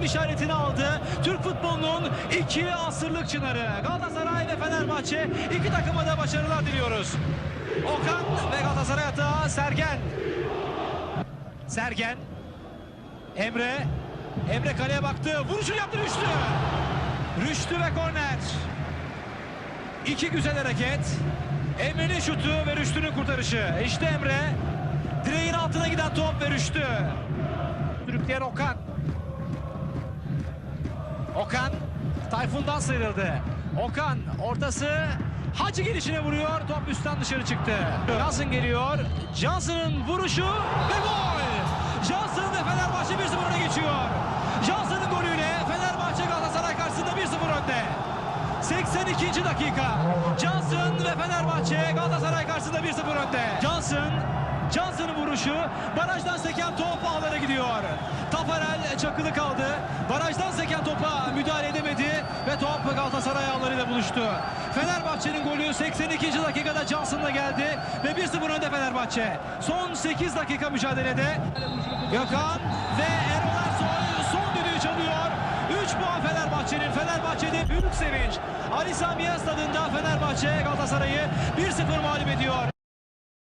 tam işaretini aldı. Türk futbolunun iki asırlık çınarı. Galatasaray ve Fenerbahçe iki takıma da başarılar diliyoruz. Okan ve Galatasaray atağı Sergen. Sergen. Emre. Emre kaleye baktı. Vuruşunu yaptı Rüştü. Rüştü ve korner. İki güzel hareket. Emre'nin şutu ve Rüştü'nün kurtarışı. İşte Emre. Direğin altına giden top ve Rüştü. Sürükleyen Okan. Okan Tayfun'dan sıyrıldı. Okan ortası Hacı gelişine vuruyor. Top üstten dışarı çıktı. Johnson geliyor. Johnson'ın vuruşu ve gol. Johnson ve Fenerbahçe 1-0 öne geçiyor. Johnson'ın golüyle Fenerbahçe Galatasaray karşısında 1-0 önde. 82. dakika. Johnson ve Fenerbahçe Galatasaray karşısında 1-0 önde. Johnson Johnson'ın vuruşu barajdan seken top ağlara gidiyor. Tafarel çakılı kaldı. Barajdan seken topa müdahale edemedi ve top Galatasaray ağlarıyla buluştu. Fenerbahçe'nin golü 82. dakikada Johnson'la geldi ve 1-0 önde Fenerbahçe. Son 8 dakika mücadelede Gökhan ve Erol Ersoy son düdüğü çalıyor. 3 puan Fenerbahçe'nin. Fenerbahçe'de büyük sevinç. Ali Sami Yen stadında Fenerbahçe Galatasaray'ı 1-0 mağlup ediyor.